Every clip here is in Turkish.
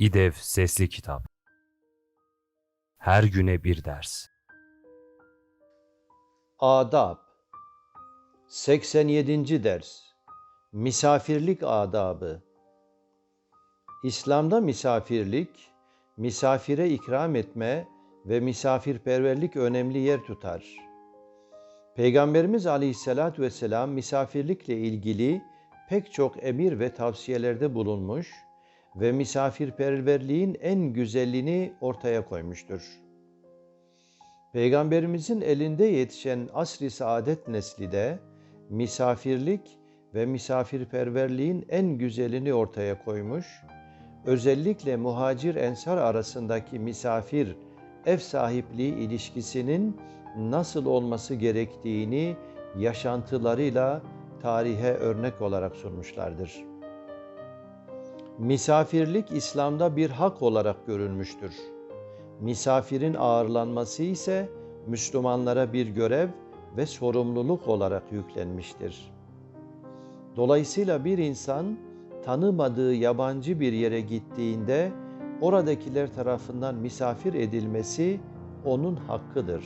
İDEV Sesli Kitap Her güne bir ders Adab 87. ders Misafirlik adabı İslam'da misafirlik, misafire ikram etme ve misafirperverlik önemli yer tutar. Peygamberimiz Aleyhisselatü Vesselam misafirlikle ilgili pek çok emir ve tavsiyelerde bulunmuş ve misafirperverliğin en güzelliğini ortaya koymuştur. Peygamberimizin elinde yetişen asr-ı saadet nesli de misafirlik ve misafirperverliğin en güzelini ortaya koymuş, özellikle muhacir ensar arasındaki misafir ev sahipliği ilişkisinin nasıl olması gerektiğini yaşantılarıyla tarihe örnek olarak sunmuşlardır. Misafirlik İslam'da bir hak olarak görülmüştür. Misafirin ağırlanması ise Müslümanlara bir görev ve sorumluluk olarak yüklenmiştir. Dolayısıyla bir insan tanımadığı yabancı bir yere gittiğinde oradakiler tarafından misafir edilmesi onun hakkıdır.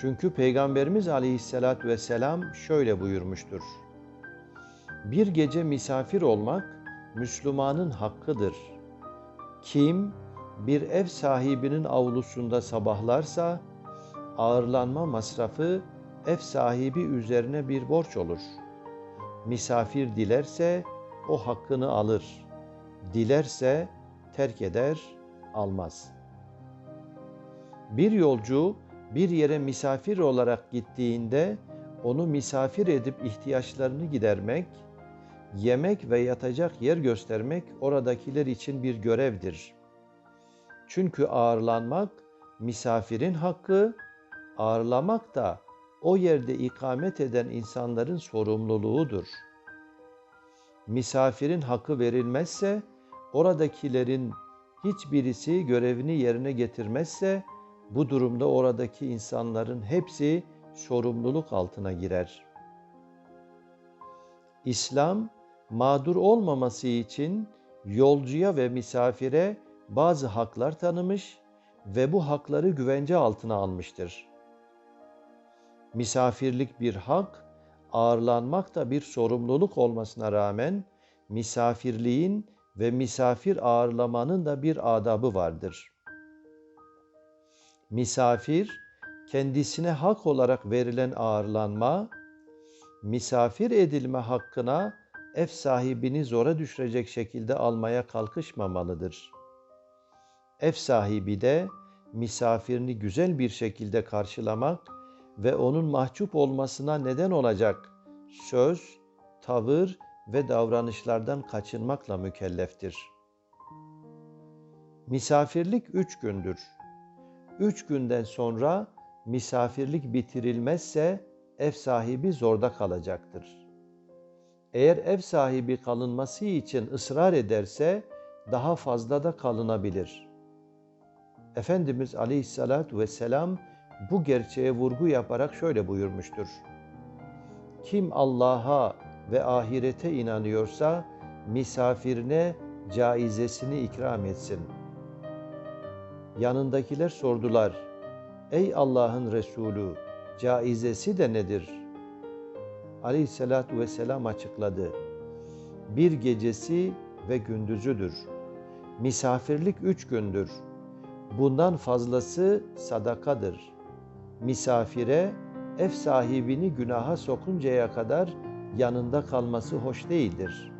Çünkü Peygamberimiz Aleyhisselatü Vesselam şöyle buyurmuştur. Bir gece misafir olmak Müslümanın hakkıdır. Kim bir ev sahibinin avlusunda sabahlarsa ağırlanma masrafı ev sahibi üzerine bir borç olur. Misafir dilerse o hakkını alır. Dilerse terk eder, almaz. Bir yolcu bir yere misafir olarak gittiğinde onu misafir edip ihtiyaçlarını gidermek, yemek ve yatacak yer göstermek oradakiler için bir görevdir. Çünkü ağırlanmak misafirin hakkı, ağırlamak da o yerde ikamet eden insanların sorumluluğudur. Misafirin hakkı verilmezse, oradakilerin hiçbirisi görevini yerine getirmezse, bu durumda oradaki insanların hepsi sorumluluk altına girer. İslam, mağdur olmaması için yolcuya ve misafire bazı haklar tanımış ve bu hakları güvence altına almıştır. Misafirlik bir hak, ağırlanmak da bir sorumluluk olmasına rağmen misafirliğin ve misafir ağırlamanın da bir adabı vardır. Misafir, kendisine hak olarak verilen ağırlanma, misafir edilme hakkına ev sahibini zora düşürecek şekilde almaya kalkışmamalıdır. Ev sahibi de misafirini güzel bir şekilde karşılamak ve onun mahcup olmasına neden olacak söz, tavır ve davranışlardan kaçınmakla mükelleftir. Misafirlik üç gündür. Üç günden sonra misafirlik bitirilmezse ev sahibi zorda kalacaktır. Eğer ev sahibi kalınması için ısrar ederse daha fazla da kalınabilir. Efendimiz Aleyhisselatü Vesselam bu gerçeğe vurgu yaparak şöyle buyurmuştur. Kim Allah'a ve ahirete inanıyorsa misafirine caizesini ikram etsin. Yanındakiler sordular. Ey Allah'ın Resulü, caizesi de nedir? Aleyhisselatü vesselam açıkladı. Bir gecesi ve gündüzüdür. Misafirlik üç gündür. Bundan fazlası sadakadır. Misafire ev sahibini günaha sokuncaya kadar yanında kalması hoş değildir.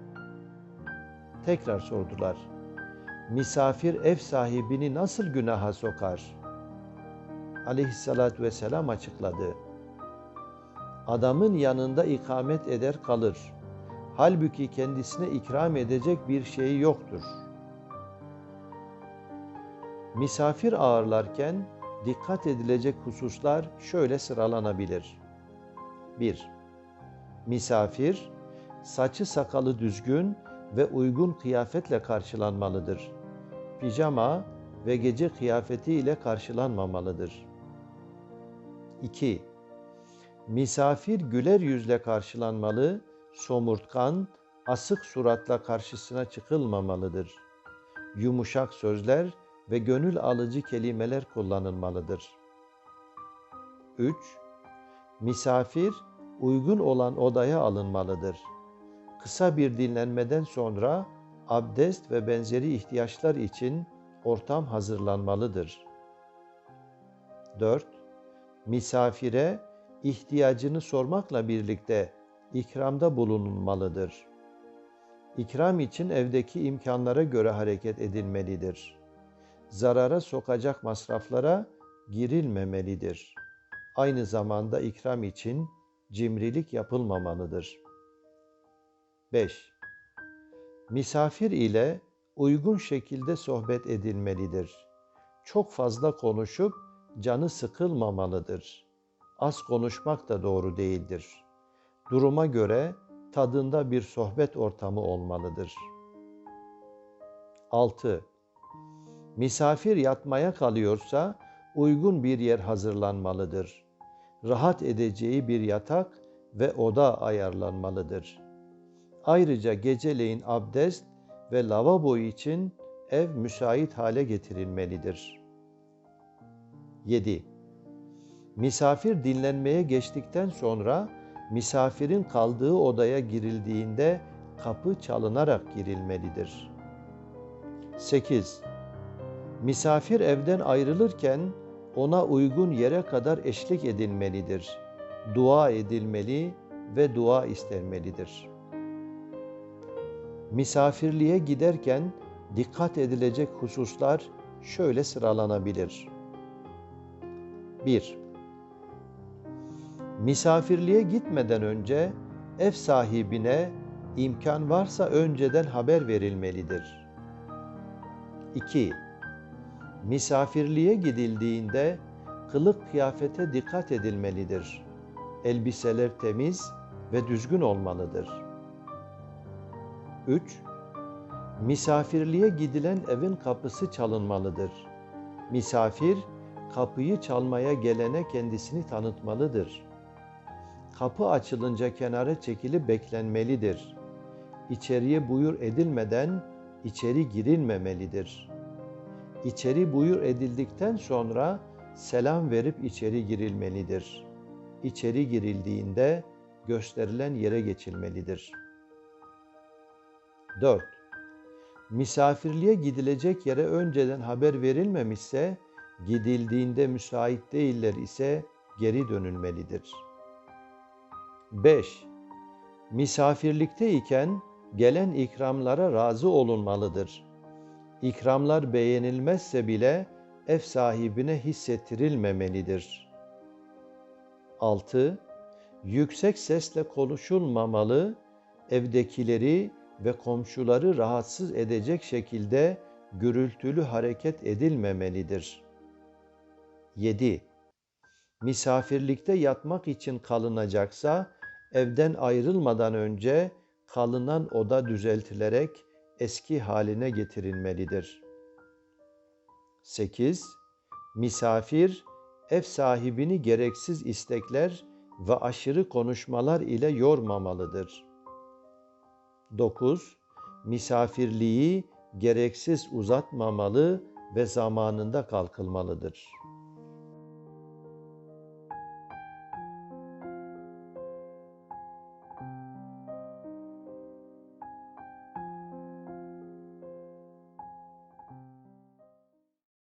Tekrar sordular. Misafir ev sahibini nasıl günaha sokar? Aleyhissalatü vesselam açıkladı. Adamın yanında ikamet eder kalır. Halbuki kendisine ikram edecek bir şeyi yoktur. Misafir ağırlarken dikkat edilecek hususlar şöyle sıralanabilir. 1. Misafir, saçı sakalı düzgün ve uygun kıyafetle karşılanmalıdır. Pijama ve gece kıyafeti ile karşılanmamalıdır. 2. Misafir güler yüzle karşılanmalı, somurtkan, asık suratla karşısına çıkılmamalıdır. yumuşak sözler ve gönül alıcı kelimeler kullanılmalıdır. 3. Misafir uygun olan odaya alınmalıdır. Kısa bir dinlenmeden sonra abdest ve benzeri ihtiyaçlar için ortam hazırlanmalıdır. 4. Misafire ihtiyacını sormakla birlikte ikramda bulunulmalıdır. İkram için evdeki imkanlara göre hareket edilmelidir. Zarara sokacak masraflara girilmemelidir. Aynı zamanda ikram için cimrilik yapılmamalıdır. 5. Misafir ile uygun şekilde sohbet edilmelidir. Çok fazla konuşup canı sıkılmamalıdır. Az konuşmak da doğru değildir. Duruma göre tadında bir sohbet ortamı olmalıdır. 6. Misafir yatmaya kalıyorsa uygun bir yer hazırlanmalıdır. Rahat edeceği bir yatak ve oda ayarlanmalıdır. Ayrıca geceleyin abdest ve lavabo için ev müsait hale getirilmelidir. 7. Misafir dinlenmeye geçtikten sonra misafirin kaldığı odaya girildiğinde kapı çalınarak girilmelidir. 8. Misafir evden ayrılırken ona uygun yere kadar eşlik edilmelidir. Dua edilmeli ve dua istenmelidir. Misafirliğe giderken dikkat edilecek hususlar şöyle sıralanabilir. 1. Misafirliğe gitmeden önce ev sahibine imkan varsa önceden haber verilmelidir. 2. Misafirliğe gidildiğinde kılık kıyafete dikkat edilmelidir. Elbiseler temiz ve düzgün olmalıdır. 3. Misafirliğe gidilen evin kapısı çalınmalıdır. Misafir kapıyı çalmaya gelene kendisini tanıtmalıdır. Kapı açılınca kenara çekilip beklenmelidir. İçeriye buyur edilmeden içeri girilmemelidir. İçeri buyur edildikten sonra selam verip içeri girilmelidir. İçeri girildiğinde gösterilen yere geçilmelidir. 4. Misafirliğe gidilecek yere önceden haber verilmemişse, gidildiğinde müsait değiller ise geri dönülmelidir. 5. Misafirlikteyken gelen ikramlara razı olunmalıdır. İkramlar beğenilmezse bile ev sahibine hissettirilmemelidir. 6. Yüksek sesle konuşulmamalı, evdekileri ve komşuları rahatsız edecek şekilde gürültülü hareket edilmemelidir. 7. Misafirlikte yatmak için kalınacaksa evden ayrılmadan önce kalınan oda düzeltilerek eski haline getirilmelidir. 8. Misafir ev sahibini gereksiz istekler ve aşırı konuşmalar ile yormamalıdır. 9. Misafirliği gereksiz uzatmamalı ve zamanında kalkılmalıdır.